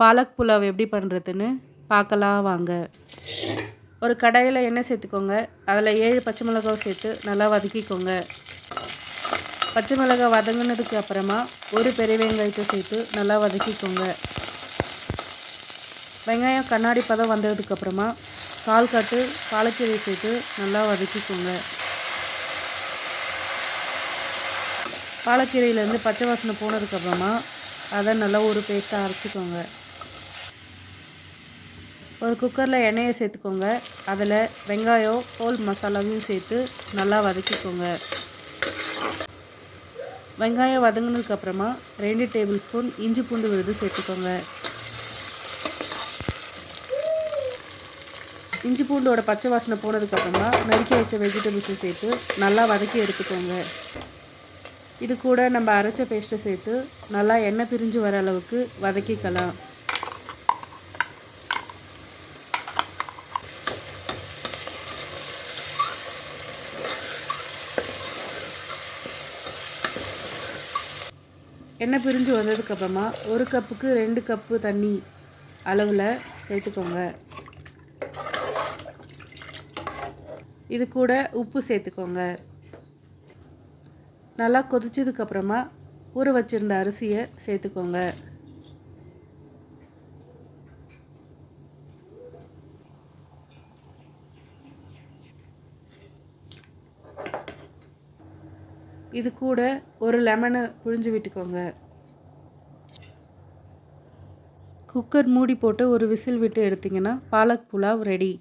பாலக் புலாவ் எப்படி பண்ணுறதுன்னு பார்க்கலாம் வாங்க. ஒரு கடாயில் எண்ணெய் சேர்த்துக்கோங்க. அதில் ஏழு பச்சை மிளகாய் சேர்த்து நல்லா வதக்கிக்கோங்க. பச்சை மிளகாய் வதங்கினதுக்கு அப்புறமா ஒரு பெரிய வெங்காயத்தை சேர்த்து நல்லா வதக்கிக்கோங்க. வெங்காயம் கண்ணாடி பதம் வந்ததுக்கப்புறமா கால் காட்டு பாலக்கீரை சேர்த்து நல்லா வதக்கிக்கோங்க. பாலக்கீரையிலேருந்து பச்சை வாசனை போனதுக்கப்புறமா அதை நல்லா ஒரு பேஸ்ட்டாக அரைச்சிக்கோங்க. ஒரு குக்கரில் எண்ணெயை சேர்த்துக்கோங்க. அதில் வெங்காயம் ஹோல் மசாலாவையும் சேர்த்து நல்லா வதக்கிக்கோங்க. வெங்காயம் வதங்கினதுக்கப்புறமா ரெண்டு டேபிள் ஸ்பூன் இஞ்சி பூண்டு விழுது சேர்த்துக்கோங்க. இஞ்சி பூண்டோட பச்சை வாசனை போனதுக்கப்புறமா நறுக்கி வச்ச வெஜிடபிள்ஸை சேர்த்து நல்லா வதக்கி எடுத்துக்கோங்க. இது கூட நம்ம அரைச்ச பேஸ்ட்டை சேர்த்து நல்லா எண்ணெய் பிரிஞ்சு வர அளவுக்கு வதக்கிக்கலாம். எண்ணெய் பிரிஞ்சு வந்ததுக்கப்புறமா ஒரு கப்புக்கு ரெண்டு கப்பு தண்ணி அளவில் சேர்த்துக்கோங்க. இது கூட உப்பு சேர்த்துக்கோங்க. நல்லா கொதிச்சதுக்கப்புறமா ஊற வச்சுருந்த அரிசியை சேர்த்துக்கோங்க. இது கூட ஒரு லெமனை புழிஞ்சு விட்டுக்கோங்க. குக்கர் மூடி போட்டு ஒரு விசில் விட்டு எடுத்திங்கன்னா பாலக் புலாவ் ரெடி.